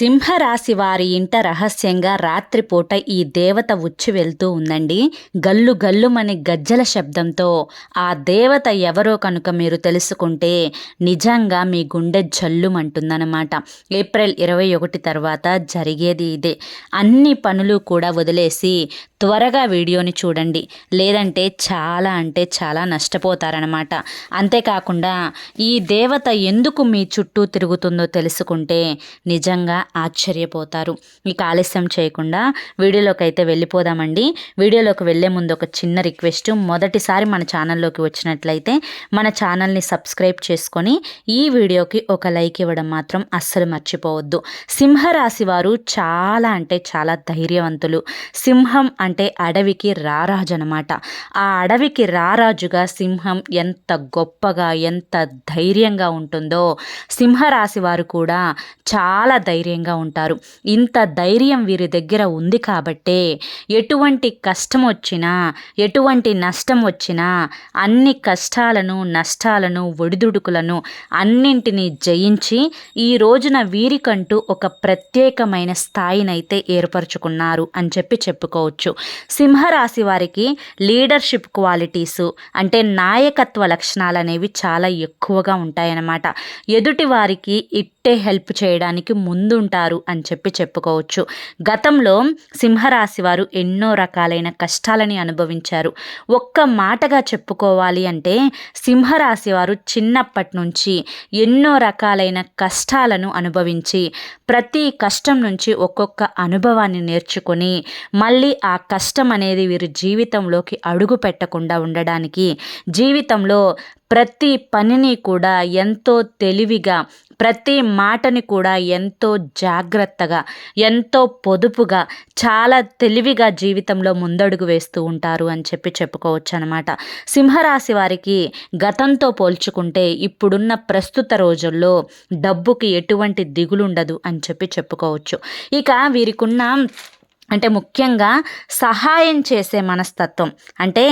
సింహరాశి వారి ఇంట రహస్యంగా రాత్రిపూట ఈ దేవత ఉచ్చి వెళ్తూ ఉందండి. గల్లు గల్లుమని గజ్జల శబ్దంతో ఆ దేవత ఎవరో కనుక మీరు తెలుసుకుంటే నిజంగా మీ గుండె జల్లుమంటుందన్నమాట. ఏప్రిల్ ఇరవై ఒకటి తర్వాత జరిగేది ఇదే. అన్ని పనులు కూడా వదిలేసి త్వరగా వీడియోని చూడండి. లేదంటే చాలా అంటే చాలా నష్టపోతారనమాట అంతేకాకుండా ఈ దేవత ఎందుకు మీ చుట్టూ తిరుగుతుందో తెలుసుకుంటే నిజంగా ఆశ్చర్యపోతారు. ఇక ఆలస్యం చేయకుండా వీడియోలోకి అయితే వెళ్ళిపోదామండి. వీడియోలోకి వెళ్ళే ముందు ఒక చిన్న రిక్వెస్ట్. మొదటిసారి మన ఛానల్లోకి వచ్చినట్లయితే మన ఛానల్ని సబ్స్క్రైబ్ చేసుకొని ఈ వీడియోకి ఒక లైక్ ఇవ్వడం మాత్రం అస్సలు మర్చిపోవద్దు. సింహరాశి వారు చాలా అంటే చాలా ధైర్యవంతులు. సింహం అంటే అడవికి రారాజు అనమాట ఆ అడవికి రారాజుగా సింహం ఎంత గొప్పగా ఎంత ధైర్యంగా ఉంటుందో సింహరాశి వారు కూడా చాలా ధైర్యంగా ఉంటారు. ఇంత ధైర్యం వీరి దగ్గర ఉంది కాబట్టే ఎటువంటి కష్టం వచ్చినా ఎటువంటి నష్టం వచ్చినా అన్ని కష్టాలను నష్టాలను ఒడిదుడుకులను అన్నింటినీ జయించి ఈ రోజున వీరికంటూ ఒక ప్రత్యేకమైన స్థాయినైతే ఏర్పరచుకున్నారు అని చెప్పి చెప్పుకోవచ్చు. సింహరాశి వారికి లీడర్షిప్ క్వాలిటీసు అంటే నాయకత్వ లక్షణాలు అనేవి చాలా ఎక్కువగా ఉంటాయన్నమాట. ఎదుటి వారికి ఇట్టే హెల్ప్ చేయడానికి ముందు ఉంటారు అని చెప్పి చెప్పుకోవచ్చు. గతంలో సింహరాశి వారు ఎన్నో రకాలైన కష్టాలని అనుభవించారు. ఒక్క మాటగా చెప్పుకోవాలి అంటే సింహరాశి వారు చిన్నప్పటి నుంచి ఎన్నో రకాలైన కష్టాలను అనుభవించి ప్రతి కష్టం నుంచి ఒక్కొక్క అనుభవాన్ని నేర్చుకొని మళ్ళీ ఆ కష్టం అనేది వీరి జీవితంలోకి అడుగు పెట్టకుండా ఉండడానికి జీవితంలో ప్రతి పనిని కూడా ఎంతో తెలివిగా ప్రతి మాటని కూడా ఎంతో జాగ్రత్తగా ఎంతో పొదుపుగా చాలా తెలివిగా జీవితంలో ముందడుగు వేస్తూ ఉంటారు అని చెప్పి చెప్పుకోవచ్చు అనమాట సింహరాశి వారికి గతంతో పోల్చుకుంటే ఇప్పుడున్న ప్రస్తుత రోజుల్లో డబ్బుకి ఎటువంటి దిగులుండదు అని చెప్పి చెప్పుకోవచ్చు. ఇక వీరికున్న అంటే ముఖ్యంగా సహాయం చేసే మనస్తత్వం. అంటే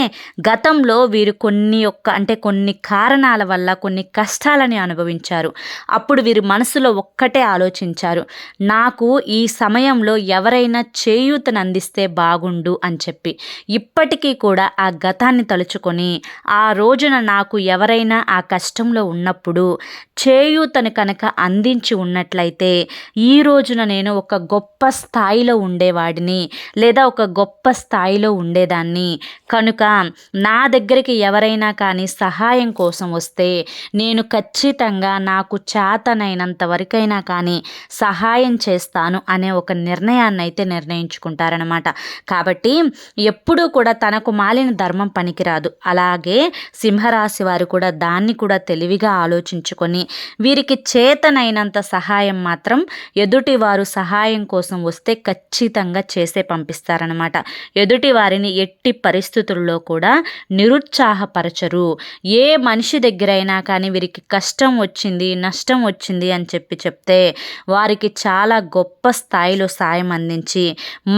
గతంలో వీరు కొన్ని యొక్క అంటే కొన్ని కారణాల వల్ల కొన్ని కష్టాలని అనుభవించారు. అప్పుడు వీరు మనసులో ఒక్కటే ఆలోచించారు. నాకు ఈ సమయంలో ఎవరైనా చేయూతను అందిస్తే బాగుండు అని చెప్పి. ఇప్పటికీ కూడా ఆ గతాన్ని తలుచుకొని ఆ రోజున నాకు ఎవరైనా ఆ కష్టంలో ఉన్నప్పుడు చేయూతను కనుక అందించి ఉన్నట్లయితే ఈ రోజున నేను ఒక గొప్ప స్థాయిలో ఉండేవాడిని ఉండేదాన్ని లేదా ఒక గొప్ప స్థాయిలో ఉండేదాన్ని. కనుక నా దగ్గరికి ఎవరైనా కానీ సహాయం కోసం వస్తే నేను ఖచ్చితంగా నాకు చేతనైనంత వరకైనా కానీ సహాయం చేస్తాను అనే ఒక నిర్ణయాన్ని అయితే నిర్ణయించుకుంటారనమాట కాబట్టి ఎప్పుడూ కూడా తనకు మాలిన ధర్మం పనికిరాదు. అలాగే సింహరాశి వారు కూడా దాన్ని కూడా తెలివిగా ఆలోచించుకొని వీరికి చేతనైనంత సహాయం మాత్రం ఎదుటివారు సహాయం కోసం వస్తే ఖచ్చితంగా చేసే పంపిస్తారనమాట ఎదుటి వారిని ఎట్టి పరిస్థితుల్లో కూడా నిరుత్సాహపరచరు. ఏ మనిషి దగ్గరైనా కానీ వీరికి కష్టం వచ్చింది నష్టం వచ్చింది అని చెప్పి చెప్తే వారికి చాలా గొప్ప స్థాయిలో సాయం అందించి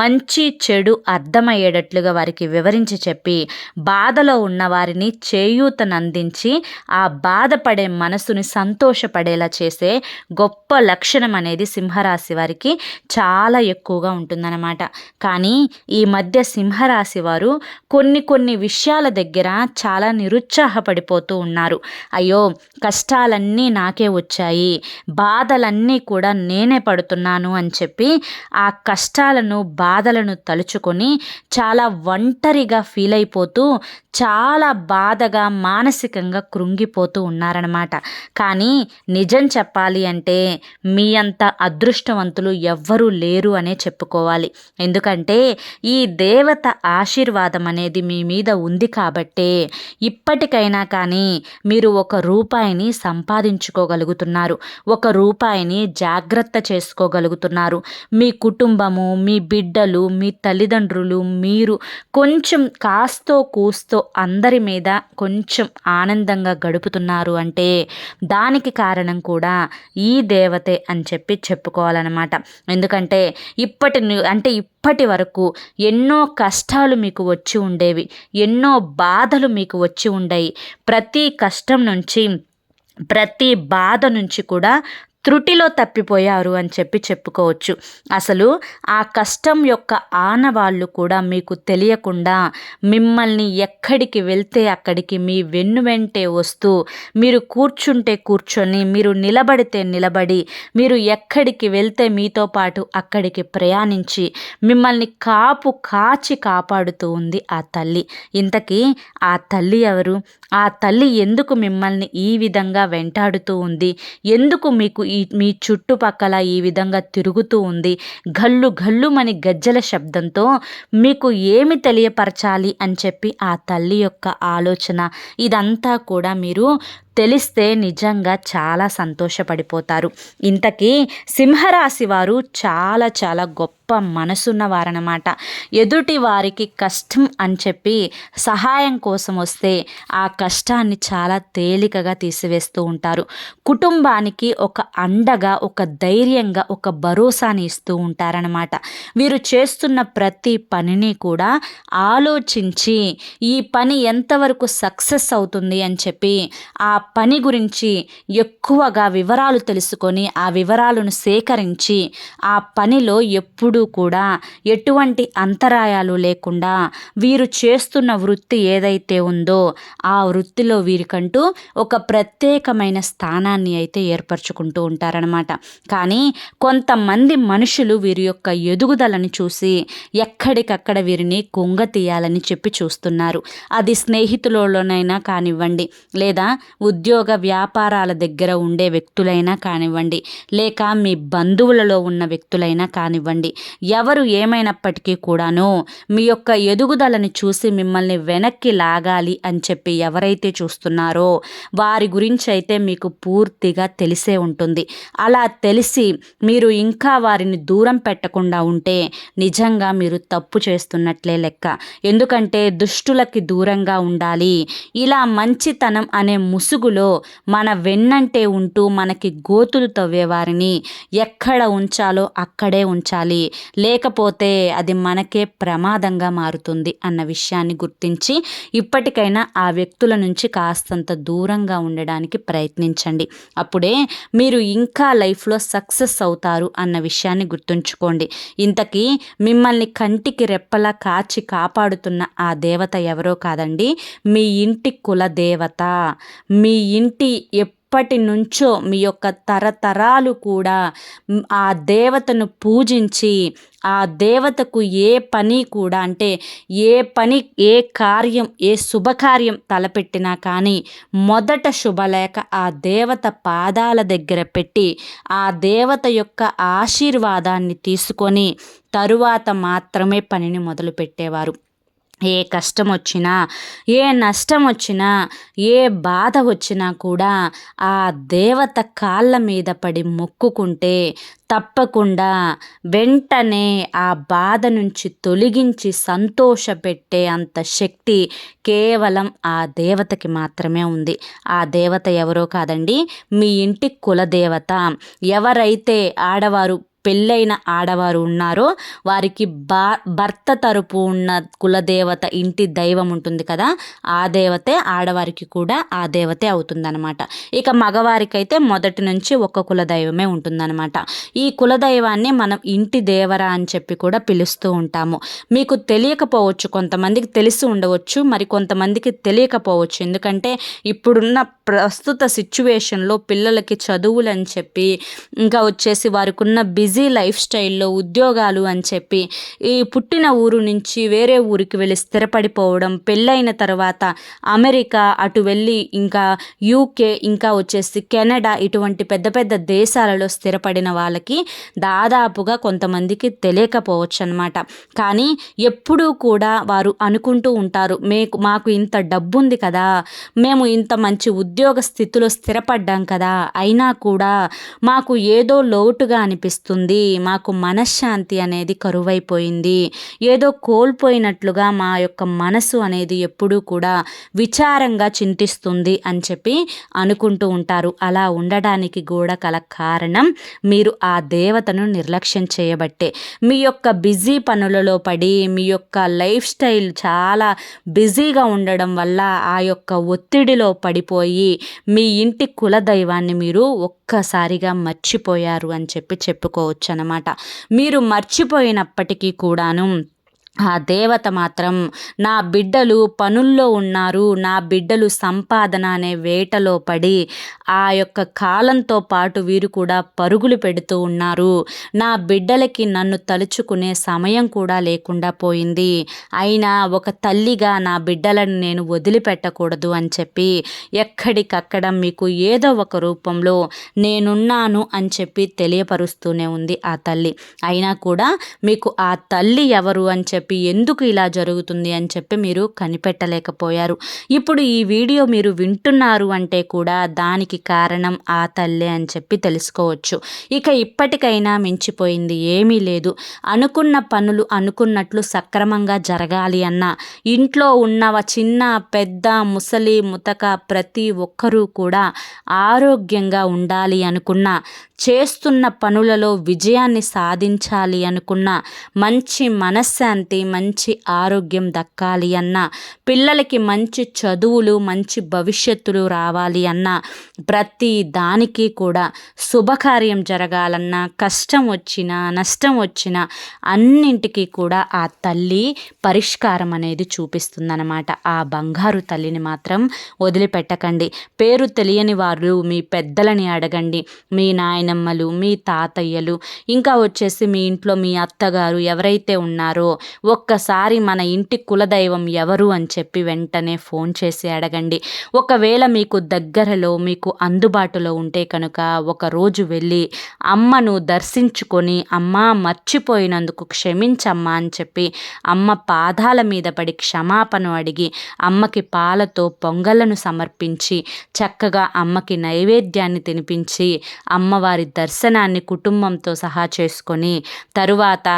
మంచి చెడు అర్థమయ్యేటట్లుగా వారికి వివరించి చెప్పి బాధలో ఉన్న వారిని చేయూతనందించి ఆ బాధపడే మనసుని సంతోషపడేలా చేసే గొప్ప లక్షణం అనేది సింహరాశి వారికి చాలా ఎక్కువగా ఉంటుందన్నమాట. కానీ ఈ మధ్య సింహరాశి వారు కొన్ని కొన్ని విషయాల దగ్గర చాలా నిరుత్సాహపడిపోతూ ఉన్నారు. అయ్యో కష్టాలన్నీ నాకే వచ్చాయి. బాధలన్నీ కూడా నేనే పడుతున్నాను అని చెప్పి ఆ కష్టాలను బాధలను తలుచుకొని చాలా ఒంటరిగా ఫీల్ అయిపోతూ చాలా బాధగా మానసికంగా కృంగిపోతూ ఉన్నారనమాట కానీ నిజం చెప్పాలి అంటే మీ అంత అదృష్టవంతులు ఎవ్వరూ లేరు అనే చెప్పుకోవాలి. ఎందుకంటే ఈ దేవత ఆశీర్వాదం అనేది మీ మీద ఉంది కాబట్టే ఇప్పటికైనా కానీ మీరు ఒక రూపాయిని సంపాదించుకోగలుగుతున్నారు ఒక రూపాయిని జాగ్రత్త చేసుకోగలుగుతున్నారు. మీ కుటుంబము మీ బిడ్డలు మీ తల్లిదండ్రులు మీరు కొంచెం కాస్తో కూస్తో అందరి మీద కొంచెం ఆనందంగా గడుపుతున్నారు అంటే దానికి కారణం కూడా ఈ దేవతే అని చెప్పి చెప్పుకోవాలన్నమాట. ఎందుకంటే ఇప్పటి అంటే ఇప్పటి వరకు ఎన్నో కష్టాలు మీకు వచ్చి ఉండేవి ఎన్నో బాధలు మీకు వచ్చి ఉండేవి ప్రతి కష్టం నుంచి ప్రతి బాధ నుంచి కూడా త్రుటిలో తప్పిపోయారు అని చెప్పి చెప్పుకోవచ్చు. అసలు ఆ కష్టం యొక్క ఆనవాళ్ళు కూడా మీకు తెలియకుండా మిమ్మల్ని ఎక్కడికి వెళ్తే అక్కడికి మీ వెన్ను వెంటే వస్తూ మీరు కూర్చుంటే కూర్చొని మీరు నిలబడితే నిలబడి మీరు ఎక్కడికి వెళ్తే మీతో పాటు అక్కడికి ప్రయాణించి మిమ్మల్ని కాపు కాచి కాపాడుతూ ఉంది ఆ తల్లి. ఇంతకీ ఆ తల్లి ఎవరు? ఆ తల్లి ఎందుకు మిమ్మల్ని ఈ విధంగా వెంటాడుతూ ఉంది? ఎందుకు మీకు ఈ మీ చుట్టుపక్కల ఈ విధంగా తిరుగుతూ ఉంది గల్లు గల్లుమని గజ్జల శబ్దంతో మీకు ఏమి తెలియపరచాలి అని చెప్పి ఆ తల్లి యొక్క ఆలోచన. ఇదంతా కూడా మీరు తెలిస్తే నిజంగా చాలా సంతోషపడిపోతారు. ఇంతకీ సింహరాశి వారు చాలా చాలా గొప్ప మనసున్న వారనమాట ఎదుటి వారికి కష్టం అని చెప్పి సహాయం కోసం వస్తే ఆ కష్టాన్ని చాలా తేలికగా తీసివేస్తూ ఉంటారు. కుటుంబానికి ఒక అండగా ఒక ధైర్యంగా ఒక భరోసాని ఇస్తూ ఉంటారనమాట వీరు చేస్తున్న ప్రతి పనిని కూడా ఆలోచించి ఈ పని ఎంతవరకు సక్సెస్ అవుతుంది అని చెప్పి ఆ పని గురించి ఎక్కువగా వివరాలు తెలుసుకొని ఆ వివరాలను సేకరించి ఆ పనిలో ఎప్పుడూ కూడా ఎటువంటి అంతరాయాలు లేకుండా వీరు చేస్తున్న వృత్తి ఏదైతే ఉందో ఆ వృత్తిలో వీరికంటూ ఒక ప్రత్యేకమైన స్థానాన్ని అయితే ఏర్పరచుకుంటూ ఉంటారనమాట కానీ కొంతమంది మనుషులు వీరి యొక్క ఎదుగుదలను చూసి ఎక్కడికక్కడ వీరిని కొంగ తీయాలని చెప్పి చూస్తున్నారు. అది స్నేహితులలోనైనా కానివ్వండి లేదా ఉద్యోగ వ్యాపారాల దగ్గర ఉండే వ్యక్తులైనా కానివ్వండి లేక మీ బంధువులలో ఉన్న వ్యక్తులైనా కానివ్వండి ఎవరు ఏమైనప్పటికీ కూడాను మీ యొక్క ఎదుగుదలని చూసి మిమ్మల్ని వెనక్కి లాగాలి అని చెప్పి ఎవరైతే చూస్తున్నారో వారి గురించి అయితే మీకు పూర్తిగా తెలిసే ఉంటుంది. అలా తెలిసి మీరు ఇంకా వారిని దూరం పెట్టకుండా ఉంటే నిజంగా మీరు తప్పు చేస్తున్నట్లే లెక్క. ఎందుకంటే దుష్టులకి దూరంగా ఉండాలి. ఇలా మంచితనం అనే ముసుగు ముసుగులో మన వెన్నంటే ఉంటూ మనకి గోతులు తవ్వేవారిని ఎక్కడ ఉంచాలో అక్కడే ఉంచాలి. లేకపోతే అది మనకే ప్రమాదంగా మారుతుంది అన్న విషయాన్ని గుర్తించి ఇప్పటికైనా ఆ వ్యక్తుల నుంచి కాస్తంత దూరంగా ఉండడానికి ప్రయత్నించండి. అప్పుడే మీరు ఇంకా లైఫ్లో సక్సెస్ అవుతారు అన్న విషయాన్ని గుర్తుంచుకోండి. ఇంతకీ మిమ్మల్ని కంటికి రెప్పలా కాచి కాపాడుతున్న ఆ దేవత ఎవరో కాదండి. మీ ఇంటి కుల దేవత మీ ఇంటి ఎప్పటి నుంచో మీ యొక్క తరతరాలు కూడా ఆ దేవతను పూజించి ఆ దేవతకు ఏ పని కూడా అంటే ఏ పని ఏ కార్యం ఏ శుభకార్యం తలపెట్టినా కానీ మొదట శుభలేఖ ఆ దేవత పాదాల దగ్గర పెట్టి ఆ దేవత యొక్క ఆశీర్వాదాన్ని తీసుకొని తరువాత మాత్రమే పనిని మొదలుపెట్టేవారు. ఏ కష్టం వచ్చినా ఏ నష్టం వచ్చినా ఏ బాధ వచ్చినా కూడా ఆ దేవత కాళ్ళ మీద పడి మొక్కుకుంటే తప్పకుండా వెంటనే ఆ బాధ నుంచి తొలగించి సంతోషపెట్టే అంత శక్తి కేవలం ఆ దేవతకి మాత్రమే ఉంది. ఆ దేవత ఎవరో కాదండి మీ ఇంటి కులదేవత ఎవరైతే ఆడవారు పెళ్ళైన ఆడవారు ఉన్నారో వారికి బా భర్త తరపు ఉన్న కులదేవత ఇంటి దైవం ఉంటుంది కదా ఆ దేవతే ఆడవారికి కూడా ఆ దేవతే అవుతుందన్నమాట. ఇక మగవారికైతే మొదటి నుంచి ఒక కులదైవమే ఉంటుందన్నమాట. ఈ కులదైవాన్ని మనం ఇంటి దేవర అని చెప్పి కూడా పిలుస్తూ ఉంటాము. మీకు తెలియకపోవచ్చు కొంతమందికి తెలిసి ఉండవచ్చు మరి కొంతమందికి తెలియకపోవచ్చు. ఎందుకంటే ఇప్పుడున్న ప్రస్తుత సిచ్యువేషన్లో పిల్లలకి చదువులు అని చెప్పి ఇంకా వచ్చేసి వారికి ఉన్న బిజీ లైఫ్ స్టైల్లో ఉద్యోగాలు అని చెప్పి ఈ పుట్టిన ఊరు నుంచి వేరే ఊరికి వెళ్ళి స్థిరపడిపోవడం పెళ్ళైన తర్వాత అమెరికా అటు వెళ్ళి ఇంకా యూకే ఇంకా వచ్చేసి కెనడా ఇటువంటి పెద్ద పెద్ద దేశాలలో స్థిరపడిన వాళ్ళకి దాదాపుగా కొంతమందికి తెలియకపోవచ్చు అనమాట కానీ ఎప్పుడూ కూడా వారు అనుకుంటూ ఉంటారు మేకు మాకు ఇంత డబ్బు ఉంది కదా మేము ఇంత మంచి ఉద్యోగ స్థితిలో స్థిరపడ్డాం కదా అయినా కూడా మాకు ఏదో లోటుగా అనిపిస్తుంది. ఉంది మాకు మనశ్శాంతి అనేది కరువైపోయింది. ఏదో కోల్పోయినట్లుగా మా యొక్క మనసు అనేది ఎప్పుడూ కూడా విచారంగా చింతిస్తుంది అని చెప్పి అనుకుంటూ ఉంటారు. అలా ఉండడానికి కూడా కల కారణం మీరు ఆ దేవతను నిర్లక్ష్యం చేయబట్టే. మీ యొక్క బిజీ పనులలో పడి మీ యొక్క లైఫ్ స్టైల్ చాలా బిజీగా ఉండడం వల్ల ఆ యొక్క ఒత్తిడిలో పడిపోయి మీ ఇంటి కులదైవాన్ని మీరు ఒక్కసారిగా మర్చిపోయారు అని చెప్పి చెప్పుకోవచ్చు. అనమాట మీరు మర్చిపోయినప్పటికీ కూడాను ఆ దేవత మాత్రం నా బిడ్డలు పనుల్లో ఉన్నారు నా బిడ్డలు సంపాదన అనే వేటలో పడి ఆ యొక్క కాలంతో పాటు వీరు కూడా పరుగులు పెడుతూ ఉన్నారు. నా బిడ్డలకి నన్ను తలుచుకునే సమయం కూడా లేకుండా పోయింది. అయినా ఒక తల్లిగా నా బిడ్డలను నేను వదిలిపెట్టకూడదు అని చెప్పి ఎక్కడికక్కడ మీకు ఏదో ఒక రూపంలో నేనున్నాను అని చెప్పి తెలియపరుస్తూనే ఉంది ఆ తల్లి. అయినా కూడా మీకు ఆ తల్లి ఎవరు అని చెప్పి చెప్పి ఎందుకు ఇలా జరుగుతుంది అని చెప్పి మీరు కనిపెట్టలేకపోయారు. ఇప్పుడు ఈ వీడియో మీరు వింటున్నారు అంటే కూడా దానికి కారణం ఆ తల్లే అని చెప్పి తెలుసుకోవచ్చు. ఇక ఇప్పటికైనా మించిపోయింది ఏమీ లేదు. అనుకున్న పనులు అనుకున్నట్లు సక్రమంగా జరగాలి అన్న ఇంట్లో ఉన్న చిన్న పెద్ద ముసలి ముతక ప్రతి ఒక్కరూ కూడా ఆరోగ్యంగా ఉండాలి అనుకున్న చేస్తున్న పనులలో విజయాన్ని సాధించాలి అనుకున్న మంచి మనశ్శాంతి మంచి ఆరోగ్యం దక్కాలి అన్న. పిల్లలకి మంచి చదువులు మంచి భవిష్యత్తులు రావాలి అన్న. ప్రతి దానికి కూడా శుభకార్యం జరగాలన్నా. కష్టం వచ్చినా నష్టం వచ్చినా అన్నింటికీ కూడా ఆ తల్లి పరిష్కారం అనేది చూపిస్తుందన్నమాట. ఆ బంగారు తల్లిని మాత్రం వదిలిపెట్టకండి. పేరు తెలియని వారు మీ పెద్దలని అడగండి. మీ నాయనమ్మలు మీ తాతయ్యలు ఇంకా వచ్చేసి మీ ఇంట్లో మీ అత్తగారు ఎవరైతే ఉన్నారో ఒక్కసారి మన ఇంటి కులదైవం ఎవరు అని చెప్పి వెంటనే ఫోన్ చేసి అడగండి. ఒకవేళ మీకు దగ్గరలో మీకు అందుబాటులో ఉంటే కనుక ఒకరోజు వెళ్ళి అమ్మను దర్శించుకొని అమ్మ మర్చిపోయినందుకు క్షమించమ్మా అని చెప్పి అమ్మ పాదాల మీద పడి క్షమాపణ అడిగి అమ్మకి పాలతో పొంగలను సమర్పించి చక్కగా అమ్మకి నైవేద్యాన్ని తినిపించి అమ్మవారి దర్శనాన్ని కుటుంబంతో సహా చేసుకొని తరువాత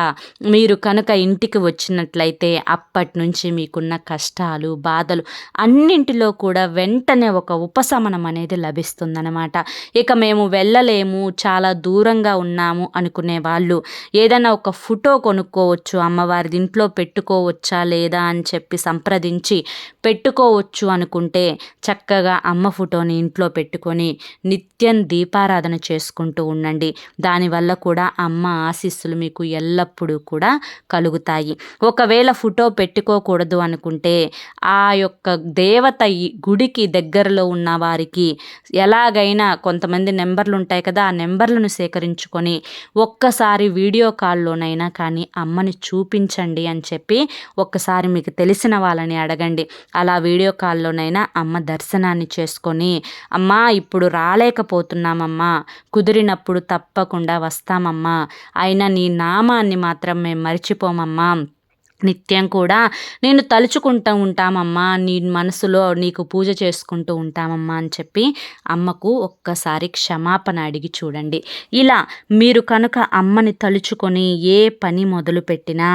మీరు కనుక ఇంటికి వచ్చినట్లయితే అప్పటి నుంచి మీకున్న కష్టాలు బాధలు అన్నింటిలో కూడా వెంటనే ఒక ఉపశమనం అనేది లభిస్తుందన్నమాట. ఇక మేము వెళ్ళలేము చాలా దూరంగా ఉన్నాము అనుకునే వాళ్ళు. ఏదైనా ఒక ఫోటో కొనుక్కోవచ్చు అమ్మవారి ఇంట్లో పెట్టుకోవచ్చా లేదా అని చెప్పి సంప్రదించి పెట్టుకోవచ్చు అనుకుంటే చక్కగా అమ్మ ఫోటోని ఇంట్లో పెట్టుకొని నిత్యం దీపారాధన చేసుకుంటూ ఉండండి. దానివల్ల కూడా అమ్మ ఆశీస్సులు మీకు ఎల్లప్పుడూ కూడా కలుగుతాయి. ఒకవేళ ఫోటో పెట్టుకోకూడదు అనుకుంటే ఆ యొక్క దేవత గుడికి దగ్గరలో ఉన్న వారికి ఎలాగైనా కొంతమంది నెంబర్లు ఉంటాయి కదా ఆ నెంబర్లను సేకరించుకొని ఒక్కసారి వీడియో కాల్లోనైనా కానీ అమ్మని చూపించండి అని చెప్పి ఒక్కసారి మీకు తెలిసిన వాళ్ళని అడగండి. అలా వీడియో కాల్లోనైనా అమ్మ దర్శనాన్ని చేసుకొని అమ్మా ఇప్పుడు రాలేకపోతున్నామమ్మా కుదిరినప్పుడు తప్పకుండా వస్తామమ్మా అయినా నీ నామాన్ని మాత్రం మేము మర్చిపోమమ్మా నిత్యం కూడా నేను తలుచుకుంటూ ఉంటామమ్మా నీ మనసులో నీకు పూజ చేసుకుంటూ ఉంటామమ్మా అని చెప్పి అమ్మకు ఒక్కసారి క్షమాపణ అడిగి చూడండి. ఇలా మీరు కనుక అమ్మని తలుచుకొని ఏ పని మొదలుపెట్టినా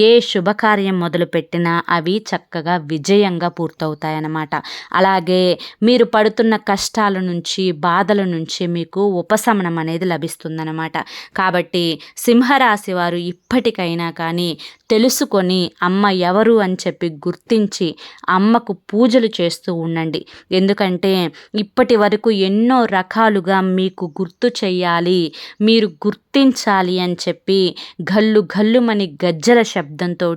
ఏ శుభకార్యం మొదలుపెట్టినా అవి చక్కగా విజయంగా పూర్తవుతాయన్నమాట. అలాగే మీరు పడుతున్న కష్టాల నుంచి బాధల నుంచి మీకు ఉపశమనం అనేది లభిస్తుందన్నమాట. కాబట్టి సింహరాశి వారు ఇప్పటికైనా కానీ తెలుసుకొని అమ్మ ఎవరు అని చెప్పి గుర్తించి అమ్మకు పూజలు చేస్తూ ఉండండి. ఎందుకంటే ఇప్పటి వరకు ఎన్నో రకాలుగా మీకు గుర్తు చెయ్యాలి మీరు గుర్తు గుర్తించాలి అని చెప్పి గల్లు గల్లుమని గజ్జల శబ్దంతో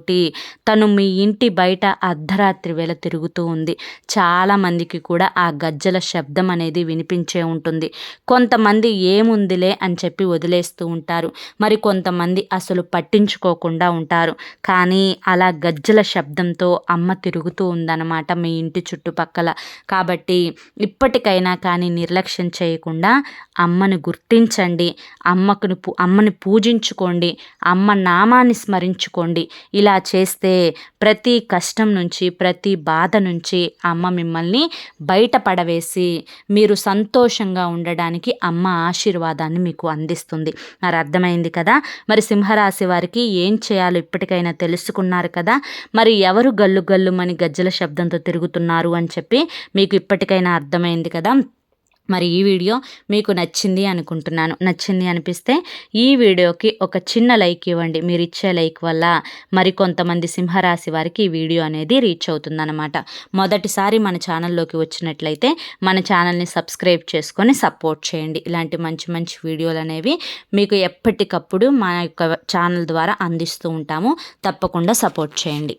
తను మీ ఇంటి బయట అర్ధరాత్రి వేళ తిరుగుతూ ఉంది. చాలామందికి కూడా ఆ గజ్జల శబ్దం అనేది వినిపించే ఉంటుంది. కొంతమంది ఏముందిలే అని చెప్పి వదిలేస్తూ ఉంటారు. మరి కొంతమంది అసలు పట్టించుకోకుండా ఉంటారు. కానీ అలా గజ్జల శబ్దంతో అమ్మ తిరుగుతూ ఉందన్నమాట మీ ఇంటి చుట్టుపక్కల. కాబట్టి ఇప్పటికైనా కానీ నిర్లక్ష్యం చేయకుండా అమ్మను గుర్తించండి. అమ్మకును అమ్మని పూజించుకోండి అమ్మ నామాన్ని స్మరించుకోండి. ఇలా చేస్తే ప్రతి కష్టం నుంచి ప్రతి బాధ నుంచి అమ్మ మిమ్మల్ని బయటపడవేసి మీరు సంతోషంగా ఉండడానికి అమ్మ ఆశీర్వాదాన్ని మీకు అందిస్తుంది. మరి అర్థమైంది కదా? మరి సింహరాశి వారికి ఏం చేయాలో ఇప్పటికైనా తెలుసుకున్నారు కదా? మరి ఎవరు గల్లు గల్లుమని గజ్జల శబ్దంతో తిరుగుతున్నారు అని చెప్పి మీకు ఇప్పటికైనా అర్థమైంది కదా? మరి ఈ వీడియో మీకు నచ్చింది అనుకుంటున్నాను. నచ్చింది అనిపిస్తే ఈ వీడియోకి ఒక చిన్న లైక్ ఇవ్వండి. మీరు ఇచ్చే లైక్ వల్ల మరి కొంతమంది సింహరాశి వారికి ఈ వీడియో అనేది రీచ్ అవుతుందన్నమాట. మొదటిసారి మన ఛానల్లోకి వచ్చినట్లయితే మన ఛానల్ని సబ్స్క్రైబ్ చేసుకొని సపోర్ట్ చేయండి. ఇలాంటి మంచి మంచి వీడియోలు అనేవి మీకు ఎప్పటికప్పుడు మా యొక్క ఛానల్ ద్వారా అందిస్తూ ఉంటాము. తప్పకుండా సపోర్ట్ చేయండి.